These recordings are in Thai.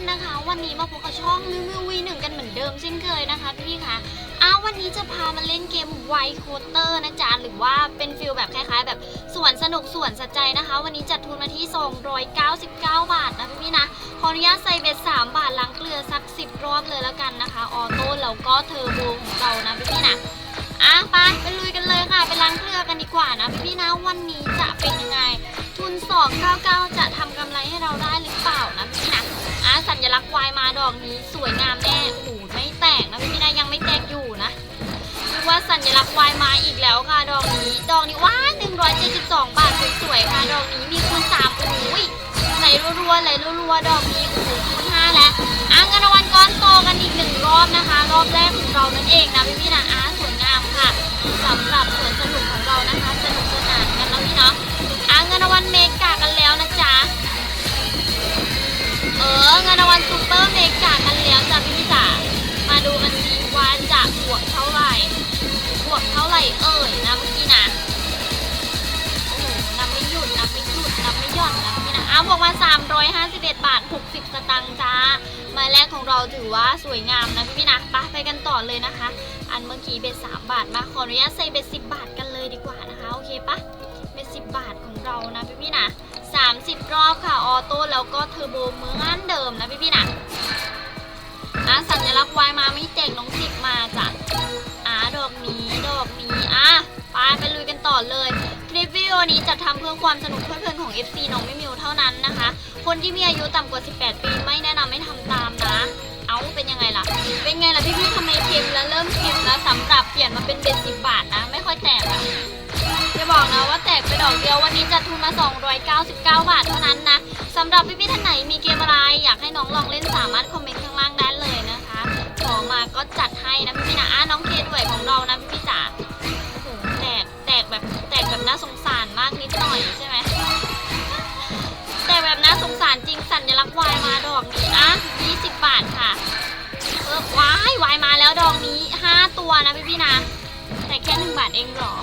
นนะคะ วันนี้มาพบกับช่องรีวิววีหนึ่งกันเหมือนเดิมเช่นเคยนะคะพี่ๆค่ะอ้าววันนี้จะพามาเล่นเกมไวโคเตอร์นะจ๊ะหรือว่าเป็นฟิลแบบคล้ายๆ แบบสวนสนุกสวนสัจใจนะคะ วันนี้จัดทุนมาที่ 299 บาทนะพี่ๆนะขออนุญาตใส่เบ็ด3 บาทล้างเกลือสัก 10 รอบเลยแล้วกันนะคะ ออโต้แล้วก็เทอร์โบของเรานะพี่ๆนะอะไปไปลุยกันเลยค่ะไปล้างเกลือกันดีกว่านะพี่ๆนะวันนี้จะเป็นยังไงทุน 299 จะทำกำไรให้เราได้หรือเปล่านะพี่นะะสัญลักษณ์วายมาดอกนี้สวยงามแน่โอ้โหไม่แตกนะพี่นะยังไม่แตกอยู่นะเรียกว่าสัญลักษณ์วายมาอีกแล้วค่ะดอกนี้ ดอกนี้ว้าย172 บาทสวยๆค่ะดอกนี้มีคูณ3โอ้ยไหลรัวๆไหลรัวๆดอกนี้โอ้โหคูณ5แล้วอะเงินรางวัลก้อนโตกันอีกหนึ่งรอบนะคะ รอบแรกของเรานั่นเองนะพี่ๆนะอะสวยงามค่ะสำ รางวัลซูเปอร์เมกากันแล้วจ้ะพี่พี่จ๋ามาดูกันสิว่าจะบวกเท่าไหร่บวกเท่าไหร่เอ่ยนะเมื่อกี้นะโอ้โหนับไม่หยุดนับไม่หยุดนับไม่หย่อนนะพี่นะอ้าวบวกมา351บาท60 สตางค์จ้าหมายแรกของเราถือว่าสวยงามนะพี่พี่นะไปไปกันต่อเลยนะคะ อันเมื่อกี้เบ็ด3บาทมาขออนุญาตใส่เบ็ด10 บาทกันเลยดีกว่านะคะโอเคปะเป็น10 บาทของเรานะพี่พี่นะ 30 รอบค่ะ ออโต้แล้วก็เทอร์โบเหมือนเดิมนะพี่พี่ๆนะอะสัญลักษณ์วายมาไม่เจกน้องสิบมาจ้ะอะดอกนี้ดอกนี้อะไปไปลุยกันต่อเลย คลิปวิดีโอนี้จะทำเพื่อความสนุกเพลิดเพลินของ FC น้องไม่มิวเท่านั้นนะคะ คนที่มีอายุต่ำกว่า 18 ปีไม่แนะนำให้ทำตามนะ เอาเป็นยังไงล่ะ เป็นไงล่ะพี่พี่ทำไมเค็มแล้วเริ่มเค็มแล้วสำหรับเปลี่ยนมาเป็นเบ็ดสิบบาทนะ ไม่ค่อยแตกอะจะบอกนะว่าแตกไปดอกเดียววันนี้จัดทุนมา 299 บาทเท่านั้นนะสำหรับพี่พี่ท่านไหนมีเกมอะไรอยากให้น้องลองายมาแล้วดอกนี้ 5 ตัวนะพี่ๆนะ แต่แค่ 1 บาทเองหรอ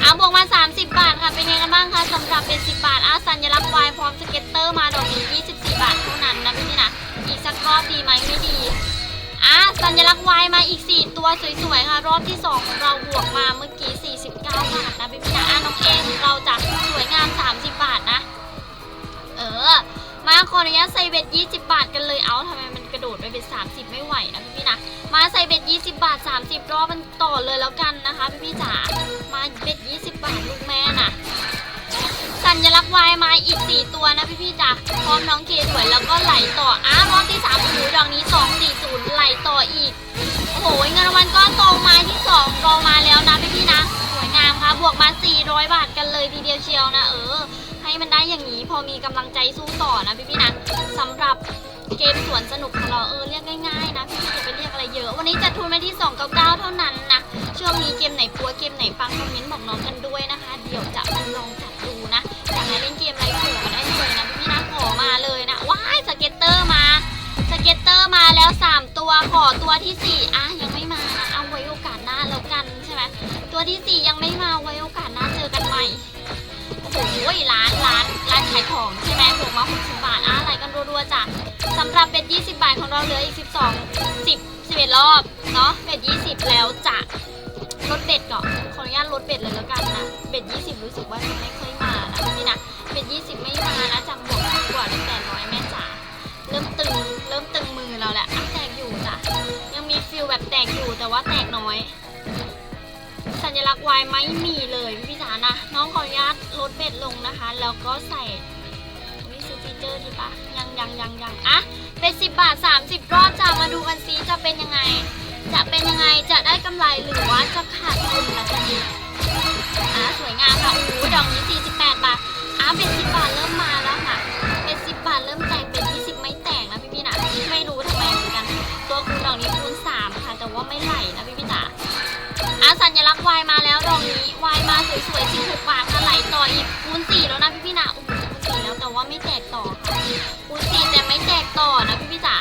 เอะบวกมา 30 บาทค่ะเป็นยังไงกันบ้างคะสำหรับเป็น 10 บาทอะสัญลักษณ์วายพร้อมสเก็ตเตอร์มาดอกนี้ 24 บาทเท่านั้นนะพี่พี่นะอีกสักรอบดีไหมไม่ดีอะสัญลักษณ์วายมาอีก 4 ตัวสวยๆค่ะ รอบที่2ของเราบวกมาเมื่อกี้ 49 บาทนะพี่พี่นะอะน้องเองเราจะสวยงาม 30 บาทนะ เออ มาขออนุญาตใส่เบ็ด20 บาทกันเลยเอาทำไม ระโดดไปเบ็ด30 ไม่ไหวนะพี่พี่นะ มาใส่เบ็ด20 บาท 30 รอบมันต่อเลยแล้วกันนะคะ พี่พี่จ๋า มาเบ็ด20 บาทลูกแม่น่ะ สัญลักษณ์วายมาอีก 4 ตัวนะพี่พี่จ๋า พร้อมน้องเคสวยแล้วก็ไหลต่อ อ้ารอบที่3โอ้โหดอกนี้ 240 ไหลต่ออีก โอ้โหเงินรางวัลก้อนโตมาที่2รองมาแล้วนะพี่พี่นะ สวยงามค่ะ บวกมา 400 บาทกันเลยทีเดียวเชียวนะเออให้มันได้อย่างนี้พอมีกำลังใจสู้ต่อนะพี่พี่นะสำหรับ เกมสวนสนุกของเราเออเรียกง่ายๆนะพี่อย่าไปเรียกอะไรเยอะ วันนี้จัดทุนมาที่ 299 เท่านั้นนะ ช่วงนี้เกมไหนปัวเกมไหนปังคอมเมนต์บอกน้องกันด้วยนะคะ เดี๋ยวจะมาลองจัดดูนะอยากให้เล่นเกมอะไรขอมาได้เลยนะพี่นะขอมาเลยนะว้ายสเก็ตเตอร์มาสเก็ตเตอร์มาแล้ว 3 ตัวขอตัวทีสี่4 อะยังไม่มานะเอาไว้โอกาสหน้าแล้วกันใช่ไหมตัวที่ 4 ยังไม่มาไว้โอกาสหน้าเจอกันใหม่โอ้โหร้านร้านร้านขายของใช่ไหมบวก เบ็ด20 บาทของเราเหลืออีก 12 10 11 รอบเนาะเบ็ด20 แล้วจะลดเบ็ดก่อนขออนุญาตลดเบ็ดเลยแล้วกันนะเบ็ด20 รู้สึกว่าจะไม่ค่อยมานะพี่นะเบ็ด20 ไม่มานะจากบวกกว่าได้800แม่จ๋าเริ่มตึงเริ่มตึงมือเราแหละอะแตกอยู่จ้ะยังมีฟิลแบบแตกอยู่แต่ว่าแตกน้อย สัญลักษณ์วายไม่มีเลยพี่จ๋านะน้องขออนุญาตลดเบ็ดลงนะคะ แล้วก็ใส่วิซื้อฟีเจอร์ดีปะยังยังยังยังอะ เป็น 10 บาท 30รอบจะมาดูกันซิจะเป็นยังไง จะเป็นยังไงจะได้กำไรหรือว่าจะขาดทุนละจะดีอะสวยงามค่ะโอ้โหดอกนี้ 48 บาทอะเป็น 10 บาทเริ่มมาแล้วค่ะ เป็น 10 บาทเริ่มแตกเป็น 20 ไม่แตกนะพี่พี่นะไม่รู้ทำไมเหมือนกัน ตัวคูณดอกนี้คูณ3ค่ะ แต่ว่าไม่ไหลนะพี่พี่ๆจ๋าอะสัญลักษณ์วายมาแล้วดอกนี้วายมาสวยๆ16บาทค่ะไหลต่ออีกคูณ4แล้วนะพี่พี่นะโอ้โหคูณ4แล้วแต่ว่าไม่แตกต่อค่ะ ต่อนะพี่พี่จ๋า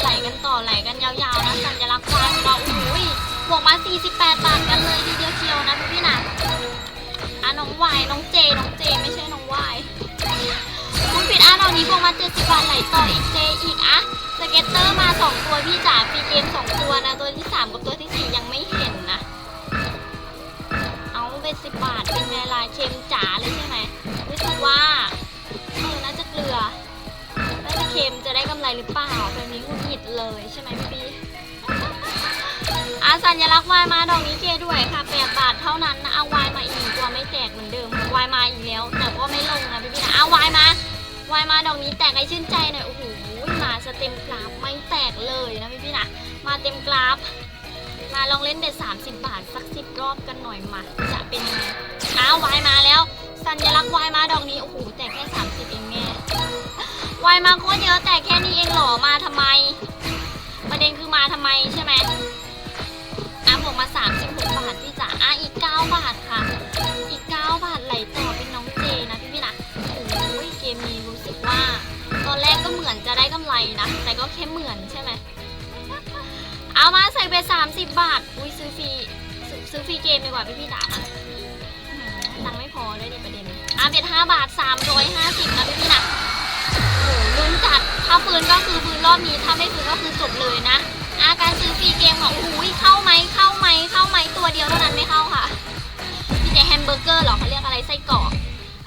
ไหลกันต่อไหลกันยาวๆนะสัญลักษณ์ควายของเราโอ้ยบวกมา 48 บาทกันเลยทีเดียวเชียวนะพี่พี่นะอะน้องวายน้องเจน้องเจไม่ใช่น้องวายคุณปิดอะตอนนี้บวกมา 70 บาทไหลต่ออีกเจอีกอะสเก็ตเตอร์มา 2 ตัวพี่จ๋าฟีเกม2ตัวนะตัวที่ 3 กับตัวที่ 4 ยังไม่ เลยใช่ไหมพี่ปีอาสัญลักษณ์วายมาดอกนี้เกด้วยค่ะแปดบาทเท่านั้นนะเอาวายมาอีกตัวไม่แจกเหมือนเดิมวายมาอีกแล้ว แต่ก็ไม่ลงนะพี่ปีนะเอาวายมาวายมาดอกนี้แตกให้ชื่นใจหน่อยโอ้โหมาสเต็มกราฟไม่แตกเลยนะพี่ปีนะมาเต็มกราฟมาลองเล่นเด็ด30 บาทสักสิบรอบกันหน่อยมาจะเป็นยังไงอ้าววายมาแล้ว สัญลักษณ์วายมาดอกนี้โอ้โหแต่แค่30เองแม่วายมาโคตรเยอะแต่แค่นี้เองหรอมาทำไม ประเด็นคือมาทำไมใช่ไหมอะบวกมา 36 บาทพี่จ๋าอะอีก 9 บาทค่ะ อีก 9 บาทไหลต่อเป็นน้องเจนะพี่พี่นะโอ้ยเกมนี้รู้สึกว่า ตอนแรกก็เหมือนจะได้กำไรนะ แต่ก็แค่เหมือนใช่ไหมเอามาใส่ไปสามสิบบาท อุ้ยซื้อฟรีซื้อฟรีเกมดีกว่าพี่พี่จ๋าตังค์ไม่พอเลยดิประเด็นอะเบ็ดห้าบาทสามร้อยห้าสิบนะพี่พี่นะโอ้โหลุ้นจัดถ้าฟื้นก็คือฟื้น รอบนี้ถ้าไม่ฟื้นก็คือจบเลยนะอาการซื้อฟรีเกมของอุ้ยเข้าไหมเข้าไหมเข้าไหมตัวเดียวเท่านั้นไม่เข้าค่ะพี่เจแฮมเบอร์เกอร์เหรอเขาเรียกอะไรไส้กรอก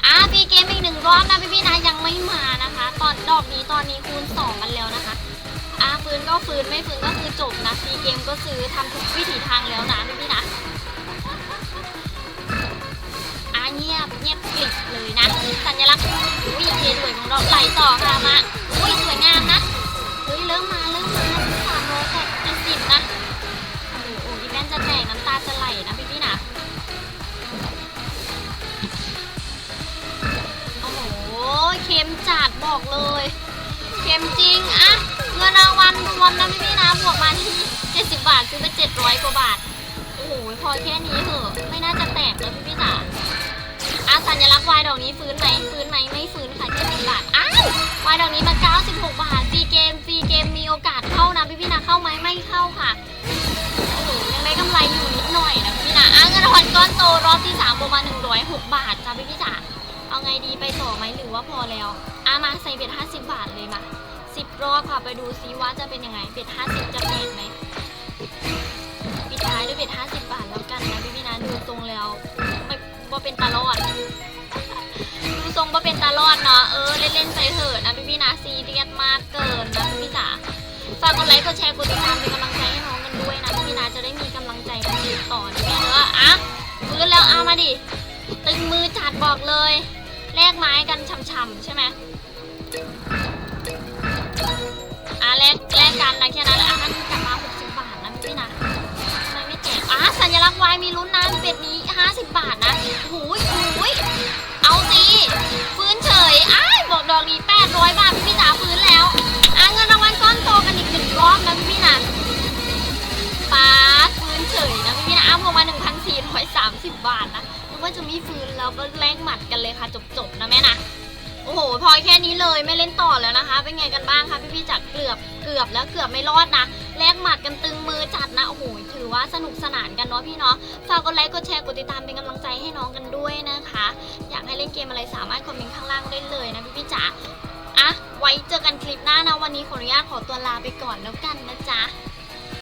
อะฟรีเกมอีกหนึ่งรอบนะพี่พี่นะยังไม่มานะคะ ตอนดอกนี้ตอนนี้คูณสองกันแล้วนะคะอะฟื้นก็ฟื้นไม่ฟื้นก็คือจบนะซีเกมก็ซื้อทำทุกวิถีทางแล้วนะพี่พี่นะอะเงียบเงียบกริบเลยนะสัญลักษณ์อุ้ยเคด้วยของเราไหลต่อค่ะมาอุ้ยสวยงามนะ ริ่มมาเริ่มมาสามร้อยแตเจ็ดสิบนะโอ้โหโอ้ยแม่นจะแตกน้ำตาจะไหลนะพี่พี่นะโอ้โหเค็มจัดบอกเลยเค็มจริงอะเงินรางวัลรวมนะพี่พี่นะบวกมาที่70บบาทซื้อไป700กว่าบาท โอ้โหพอแค่นี้เหอะไม่น่าจะแตกเลยพี่พี่ๆจ๋าอาสัญลักษณ์วายดอกนี้ฟื้นไหมฟื้นไหมไม่ฟื้นค่ะแค่10บบาทอ้าววายดอกนี้มา96บาทฟรีเกมฟรีเก มมีโอกาสเข้านะพี่พี่นะเข้าไหมไม่เข้าค่ะโอ้โหยังได้กำไรอยู่นิดหน่อยนะพี่นะอะเงินรางวัลก้อนโตรอบที่3บวกมา106บาทจ้าพี่พี่จ๋าเอาไงดีไปต่อไหมหรือว่าพอแล้วอามาใส่เบ็ดห้าสิบบาทเลยมาสิบรอบค่ะไปดูซิว่าจะเป็นยังไงเบ็ดห้าสิบจะแตกไหมปิดท้ายด้วยเบ็ดห้าสิบบาทแล้วกันนะพี่พี่นะดูทรงแล้วไม่ว่าเป็นตาลอด เล่นๆไปเถอะนะพี่พี่ๆนะซีเรียสมากเกินนะพี่พี่จ๋าฝากกดไลค์กดแชร์กดติดตามเป็นกำลังใจให้น้องกันด้วยนะพี่พี่ๆนะจะได้มีกำลังใจกันต่อนะแม่เนอะอะฟื้นแล้วเอามาดิตึงมือจัดบอกเลยแลกไม้กันช่ำๆใช่ไหมายบอกดอกนี้800บาทพี่พี่จ๋าฟื้นแล้วอ่ เลยไม่เล่นต่อแล้วนะคะ เป็นไงกันบ้างคะพี่ๆจากเกือบเกือบแล้วเกือบไม่รอดนะแลกหมัดกันตึงมือจัดนะโอ้โหถือว่าสนุกสนานกันเนาะพี่เนาะฝากกดไลค์กดแชร์กดติดตามเป็นกำลังใจให้น้องกันด้วยนะคะ อยากให้เล่นเกมอะไรสามารถคอมเมนต์ข้างล่างได้เลยนะพี่ๆจ๋าอะไว้เจอกันคลิปหน้านะวันนี้ขออนุญาตขอตัวลาไปก่อนแล้วกันนะจ๊ะ